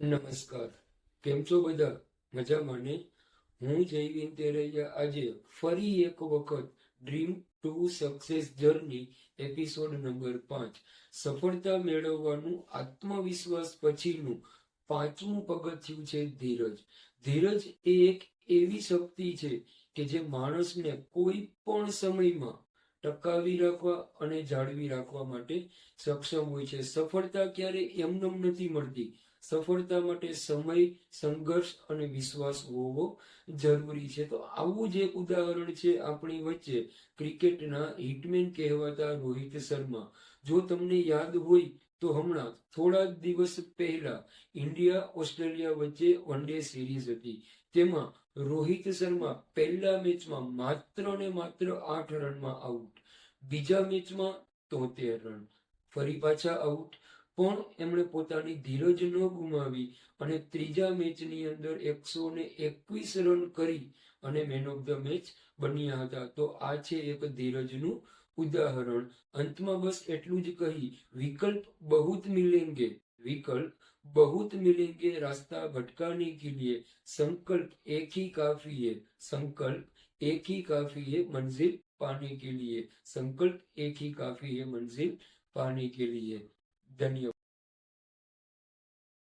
નમસ્કાર. કેમ છો બધા? મજામાં ને? હું જયવીન તેરૈયા. આજે ફરી એક વખત dream to success journey episode number પાંચ. સફળતા મેળવવાનું આત્મવિશ્વાસ પછીનું પાંચમું પગથિયું છે ધીરજ. ધીરજ એ એક એવી શક્તિ છે કે જે માણસને કોઈ પણ સમયમાં ટકાવી રાખવા અને જાળવી રાખવા માટે સક્ષમ હોય છે. સફળતા ક્યારે એમનેમ નથી મળતી. સફળતા માટે સમય, સંઘર્ષ અને વિશ્વાસ હોવો જરૂરી છે. તો આવું જ એક ઉદાહરણ છે આપણી વચ્ચે. ક્રિકેટના હિટમેન કહેવાતા રોહિત શર્મા. જો તમને યાદ હોય તો હમણાં થોડા દિવસ પહેલા ઇન્ડિયા ઓસ્ટ્રેલિયા વચ્ચે વન ડે સિરીઝ હતી. તેમાં રોહિત શર્મા પહેલા મેચમાં માત્ર ને માત્ર આઠ રનમાં આઉટ. બીજા મેચમાં તોતેર રન. ફરી પાછા આઉટ. પણ એમણે પોતાની ધીરજ ન ગુમાવી અને ત્રીજા મેચની અંદર એકસો ને એકવીસ રન કરી અને મેન ઓફ ધ મેચ બન્યા હતા તો આ છે એક ધીરજનું ઉદાહરણ અંતમાં બસ એટલું જ કહી વિકલ્પ બહુત મિલેંગે વિકલ્પ बहुत मिलेंगे रास्ता भटकाने के लिए संकल्प एक ही काफी है संकल्प एक ही काफी है मंजिल पाने के लिए संकल्प एक ही काफी है मंजिल पाने के लिए ધન્યવાદ